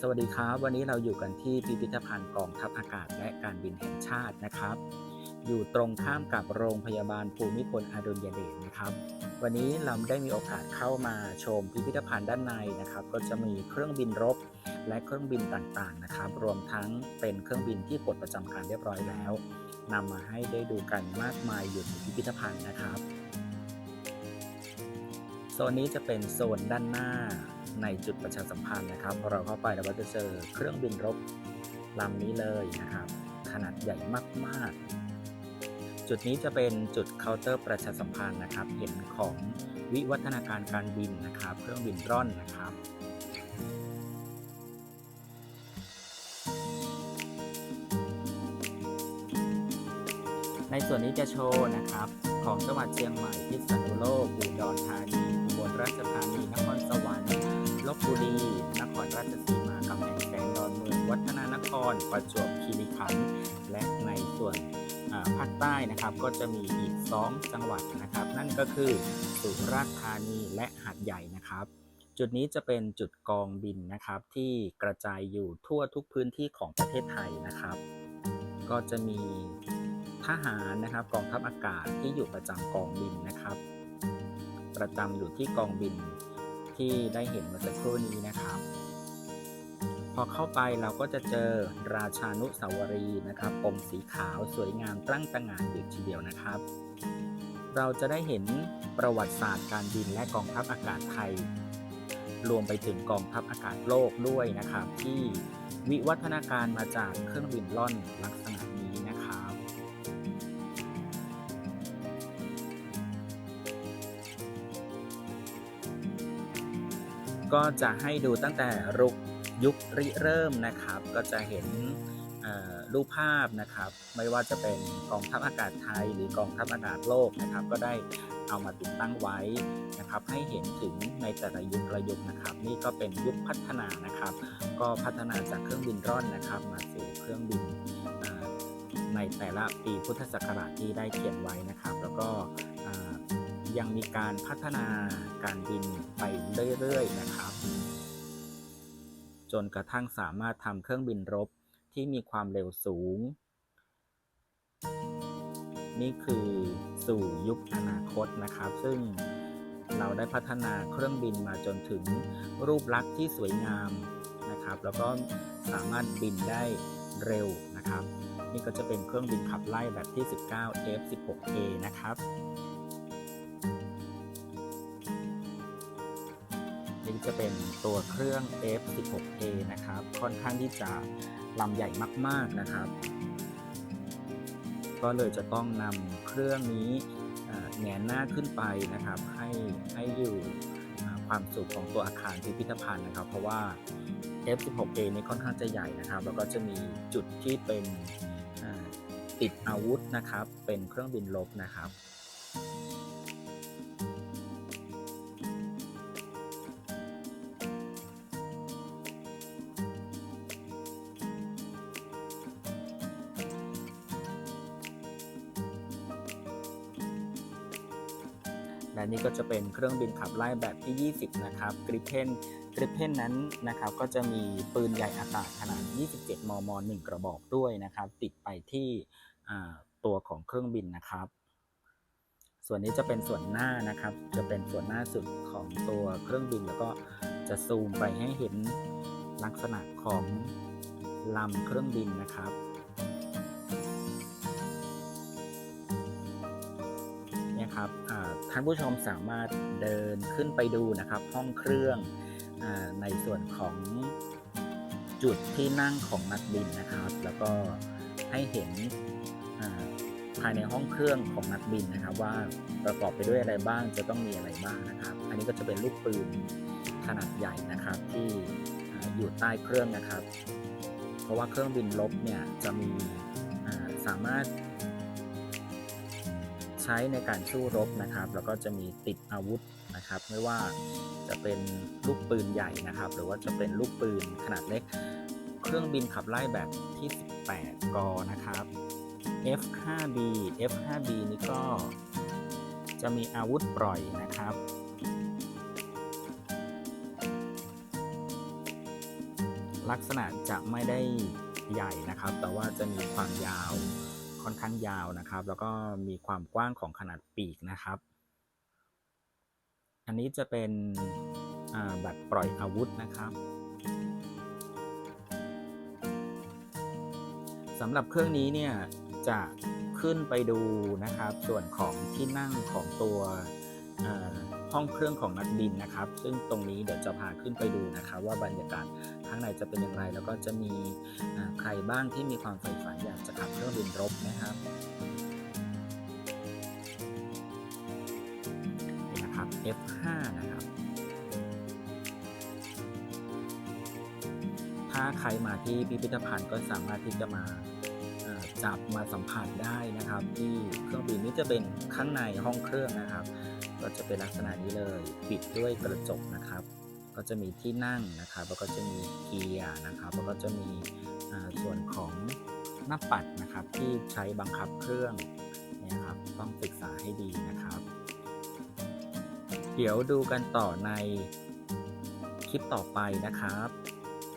สวัสดีครับ วันนี้เราอยู่กันที่พิพิธภัณฑ์กองทัพอากาศและการบินแห่งชาตินะครับ อยู่ตรงข้ามกับโรงพยาบาลภูมิพลอดุลยเดชนะครับ วันนี้เราได้มีโอกาสเข้ามาชมพิพิธภัณฑ์ด้านในนะครับ ก็จะมีเครื่องบินรบและเครื่องบินต่างๆนะครับ รวมทั้งเป็นเครื่องบินที่ปลดประจำการเรียบร้อยแล้วนำมาให้ได้ดูกันมากมายอยู่ในพิพิธภัณฑ์นะครับโซนนี้จะเป็นโซนด้านหน้า ในจุดประชาสัมพันธ์นะครับพอเราเข้าไปเราก็จะเจอเครื่องบินรบลำนี้เลยนะครับ ขนาดใหญ่มาก ๆ จุดนี้จะเป็นจุดเคาน์เตอร์ประชาสัมพันธ์นะครับเห็นของวิวัฒนาการการบินนะครับ เครื่องบินร่อนนะครับในส่วนนี้จะโชว์นะครับ ของจังหวัดเชียงใหม่พิษณุโลกอุดรธานีอุบลราชธานีนคร สวรรค์ลบบุรี นครราชสีมากำแพงแสนดอนเมือง วัฒนานคร ประจวบคีรีขันธ์ และในส่วนภาคใต้นะครับ ก็จะมีอีก 2 จังหวัดนะครับ นั่นก็คือสุราษฎร์ธานีและหาดใหญ่นะครับ จุดนี้จะเป็นจุดกองบินนะครับ ที่กระจายอยู่ทั่วทุกพื้นที่ของประเทศไทยนะครับ ก็จะมีทหารนะครับกองทัพอากาศที่อยู่ประจำกองบินนะครับ ประจำอยู่ที่กองบิน ที่ได้เห็นเมื่อสักครู่นี้นะครับ พอเข้าไปเราก็จะเจอราชานุสาวรีนะครับปมสีขาวสวยงามตั้งตระหงานอยู่ทีเดียวนะครับ เราจะได้เห็นประวัติศาสตร์การบินและกองทัพอากาศไทย รวมไปถึงกองทัพอากาศโลกด้วยนะครับ ที่วิวัฒนาการมาจากเครื่องบินล่อนลักษณะ ก็จะให้ดูตั้งแต่รุกยุคริเริ่มนะครับ ก็จะเห็นรูปภาพนะครับ ไม่ว่าจะเป็นกองทัพอากาศไทยหรือกองทัพอากาศโลกนะครับ ก็ได้เอามาติดตั้งไว้นะครับ ให้เห็นถึงในแต่ละยุคละยุคนะครับ นี่ก็เป็นยุคพัฒนานะครับ ก็พัฒนาจากเครื่องบินร่อนนะครับ มาสู่เครื่องบินในแต่ละปีพุทธศักราชที่ได้เขียนไว้นะครับ แล้วก็ ยังมีการพัฒนาการบินไปเรื่อยๆนะครับ จนกระทั่งสามารถทำเครื่องบินรบที่มีความเร็วสูง นี่คือสู่ยุคอนาคตนะครับ ซึ่งเราได้พัฒนาเครื่องบินมาจนถึงรูปลักษณ์ที่สวยงามนะครับ แล้วก็สามารถบินได้เร็วนะครับ นี่ก็จะเป็นเครื่องบินขับไล่แบบที่ 19 F16A นะครับ นี่จะเป็นตัวเครื่อง F16A นะครับ ค่อนข้างที่จะลำใหญ่มากๆนะครับ ก็เลยจะต้องนำเครื่องนี้เอ่อแหงนหน้าขึ้นไปนะครับ ให้ให้อยู่ความสูงของตัวอาคารพิพิธภัณฑ์นะครับ เพราะว่า F16A นี่ค่อนข้างจะใหญ่นะครับ แล้วก็จะมีจุดที่เป็นติดอาวุธนะครับ เป็นเครื่องบินรบนะครับ และนี่ก็จะเป็นเครื่องบินขับไล่แบบที่ 20 นะครับกริเพนกริเพนนั้นนะครับก็จะมีปืนใหญ่อากาศขนาด 27 มม 1 กระบอกด้วยนะครับ ติดไปที่ตัวของเครื่องบินนะครับ ส่วนนี้จะเป็นส่วนหน้านะครับ จะเป็นส่วนหน้าสุดของตัวเครื่องบินแล้วก็จะซูมไปให้เห็นลักษณะของลำเครื่องบินนะครับ ท่านผู้ชมสามารถเดินขึ้นไปดูนะครับ ห้องเครื่องอในส่วนของจุดที่นั่งของนักบินนะครับ แล้วก็ให้เห็นภายในห้องเครื่องของนักบินนะครับ ว่าประกอบไปด้วยอะไรบ้างจะต้องมีอะไรบ้างนะครับ อันนี้ก็จะเป็นลูกปืนขนาดใหญ่นะครับที่อยู่ใต้เครื่องนะครับ เพราะว่าเครื่องบินลบเนี่ยจะมีสามารถ ใช้ในการสู้รบนะครับ แล้วก็จะมีติดอาวุธนะครับ ไม่ว่าจะเป็นลูกปืนใหญ่นะครับ หรือว่าจะเป็นลูกปืนขนาดเล็ก เครื่องบินขับไล่แบบที่ 18 กนะครับ F5B F5B นี่ก็จะมีอาวุธปล่อยนะครับ ลักษณะจะไม่ได้ใหญ่นะครับ แต่ว่าจะมีความยาว ค่อนข้างยาวนะครับ แล้วก็มีความกว้างของขนาดปีกนะครับ อันนี้จะเป็นแบบปล่อยอาวุธนะครับสำหรับเครื่องนี้เนี่ยจะขึ้นไปดูนะครับส่วนของที่นั่งของตัว ห้องเครื่องของนักบินนะครับ ซึ่งตรงนี้เดี๋ยวจะพาขึ้นไปดูนะครับ ว่าบรรยากาศข้างในจะเป็นอย่างไร แล้วก็จะมีใครบ้างที่มีความใฝ่ฝันอยากจะขับเครื่องบินรบนะครับนี่นะครับ F5 นะครับ ถ้าใครมาที่พิพิธภัณฑ์ก็สามารถที่จะมาจับมาสัมผัสได้นะครับ ที่เครื่องบินนี้จะเป็นข้างในห้องเครื่องนะครับ ก็จะเป็นลักษณะนี้เลยปิดด้วยกระจกนะครับ ก็จะมีที่นั่งนะครับ แล้วก็จะมีเกียร์นะครับ แล้วก็จะมีส่วนของหน้าปัดนะครับที่ใช้บังคับเครื่องนี่ยครับต้องศึกษาให้ดีนะครับ เดี๋ยวดูกันต่อในคลิปต่อไปนะครับ